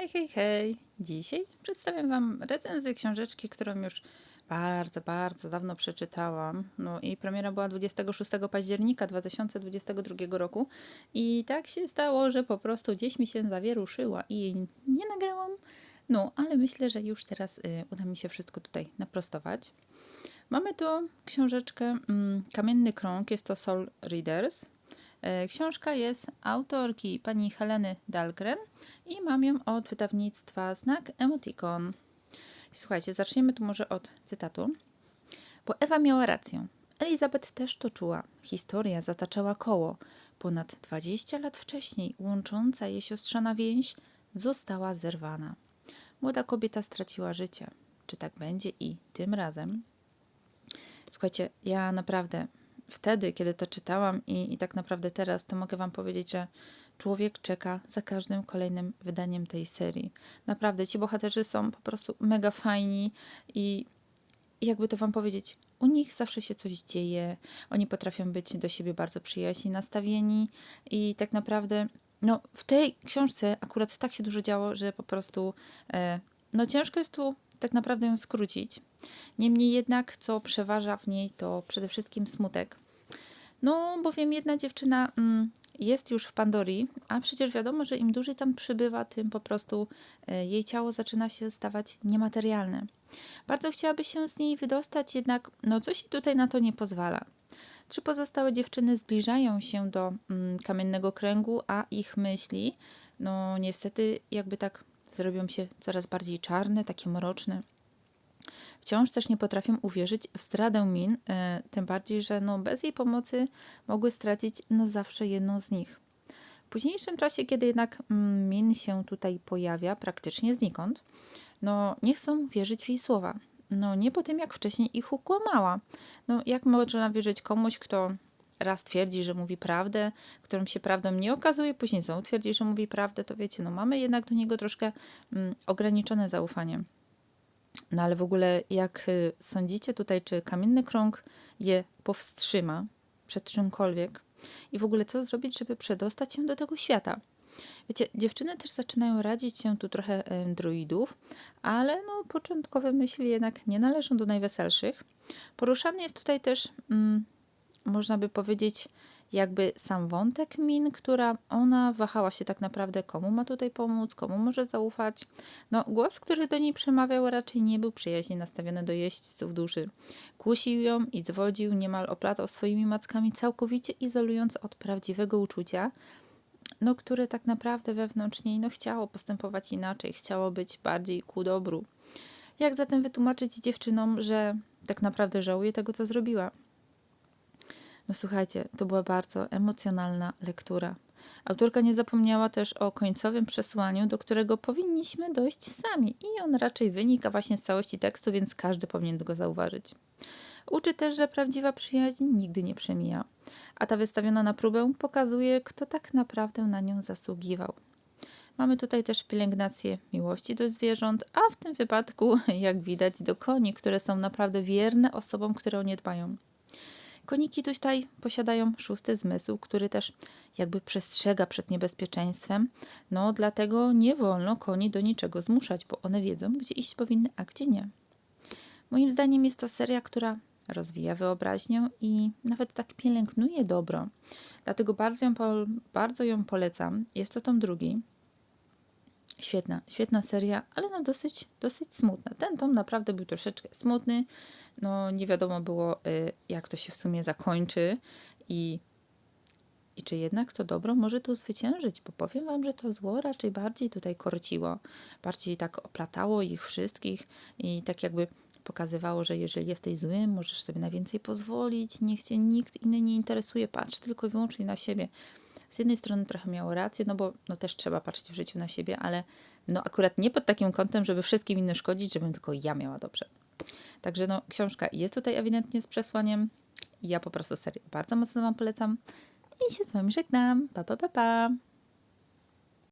Hej, hej, hej! Dzisiaj przedstawiam Wam recenzję książeczki, którą już bardzo, bardzo dawno przeczytałam. No i premiera była 26 października 2022 roku. I tak się stało, że po prostu gdzieś mi się zawieruszyła i nie nagrałam. No, ale myślę, że już teraz y, uda mi się wszystko tutaj naprostować. Mamy tu książeczkę mm, Kamienny Krąg, jest to Soul Readers. E, Książka jest autorki pani Heleny Dahlgren i mam ją od wydawnictwa Znak Emoticon. Słuchajcie, zaczniemy tu może od cytatu. Bo Ewa miała rację. Elizabeth też to czuła. Historia zataczała koło. Ponad 20 lat wcześniej łącząca je siostrzana więź została zerwana. Młoda kobieta straciła życie. Czy tak będzie i tym razem? Słuchajcie, ja naprawdę wtedy, kiedy to czytałam i, i tak naprawdę teraz, to mogę Wam powiedzieć, że człowiek czeka za każdym kolejnym wydaniem tej serii. Naprawdę, ci bohaterzy są po prostu mega fajni i jakby to Wam powiedzieć, u nich zawsze się coś dzieje, oni potrafią być do siebie bardzo przyjaźni, nastawieni i tak naprawdę, no w tej książce akurat tak się dużo działo, że po prostu, e, no ciężko jest tu tak naprawdę ją skrócić. Niemniej jednak, co przeważa w niej, to przede wszystkim smutek. No, bowiem jedna dziewczyna mm, jest już w Pandorii, a przecież wiadomo, że im dłużej tam przybywa, tym po prostu e, jej ciało zaczyna się stawać niematerialne. Bardzo chciałaby się z niej wydostać, jednak no coś tutaj na to nie pozwala. Trzy pozostałe dziewczyny zbliżają się do mm, kamiennego kręgu, a ich myśli, no niestety, jakby tak zrobią się coraz bardziej czarne, takie mroczne. Wciąż też nie potrafią uwierzyć w zdradę Min, e, tym bardziej, że no bez jej pomocy mogły stracić na zawsze jedną z nich. W późniejszym czasie, kiedy jednak mm, Min się tutaj pojawia, praktycznie znikąd, no nie chcą wierzyć w jej słowa. No nie po tym, jak wcześniej ich ukłamała. No jak można wierzyć komuś, kto raz twierdzi, że mówi prawdę, którym się prawdą nie okazuje, później znowu twierdzi, że mówi prawdę, to wiecie, no mamy jednak do niego troszkę mm, ograniczone zaufanie. No ale w ogóle jak y, sądzicie tutaj, czy kamienny krąg je powstrzyma przed czymkolwiek? I w ogóle co zrobić, żeby przedostać się do tego świata? Wiecie, dziewczyny też zaczynają radzić się tu trochę e, druidów, ale no, początkowe myśli jednak nie należą do najweselszych. Poruszany jest tutaj też, mm, można by powiedzieć, jakby sam wątek Min, która ona wahała się tak naprawdę, komu ma tutaj pomóc, komu może zaufać. No, głos, który do niej przemawiał, raczej nie był przyjaźnie nastawiony do jeźdźców duszy. Kusił ją i zwodził, niemal oplatał swoimi mackami, całkowicie izolując od prawdziwego uczucia, no, które tak naprawdę wewnątrz niej no, chciało postępować inaczej, chciało być bardziej ku dobru. Jak zatem wytłumaczyć dziewczynom, że tak naprawdę żałuje tego, co zrobiła? No słuchajcie, to była bardzo emocjonalna lektura. Autorka nie zapomniała też o końcowym przesłaniu, do którego powinniśmy dojść sami, i on raczej wynika właśnie z całości tekstu, więc każdy powinien go zauważyć. Uczy też, że prawdziwa przyjaźń nigdy nie przemija, a ta wystawiona na próbę pokazuje, kto tak naprawdę na nią zasługiwał. Mamy tutaj też pielęgnację miłości do zwierząt, a w tym wypadku, jak widać, do koni, które są naprawdę wierne osobom, które o nie dbają. Koniki tutaj posiadają szósty zmysł, który też jakby przestrzega przed niebezpieczeństwem. No, dlatego nie wolno koni do niczego zmuszać, bo one wiedzą, gdzie iść powinny, a gdzie nie. Moim zdaniem jest to seria, która rozwija wyobraźnię i nawet tak pielęgnuje dobro. Dlatego bardzo ją, bardzo ją polecam. Jest to tom drugi. Świetna, świetna seria, ale no dosyć, dosyć smutna. Ten tom naprawdę był troszeczkę smutny. No nie wiadomo było, y, jak to się w sumie zakończy i, i czy jednak to dobro może tu zwyciężyć, bo powiem Wam, że to zło raczej bardziej tutaj korciło, bardziej tak oplatało ich wszystkich i tak jakby pokazywało, że jeżeli jesteś zły, możesz sobie na więcej pozwolić, niech cię nikt inny nie interesuje, patrz tylko i wyłącznie na siebie z jednej strony trochę miało rację, no bo no też trzeba patrzeć w życiu na siebie, ale no akurat nie pod takim kątem, żeby wszystkim innym szkodzić, żebym tylko ja miała dobrze. Także no, książka jest tutaj ewidentnie z przesłaniem. Ja po prostu serię bardzo mocno Wam polecam. I się z Wami żegnam. Pa, pa, pa, pa.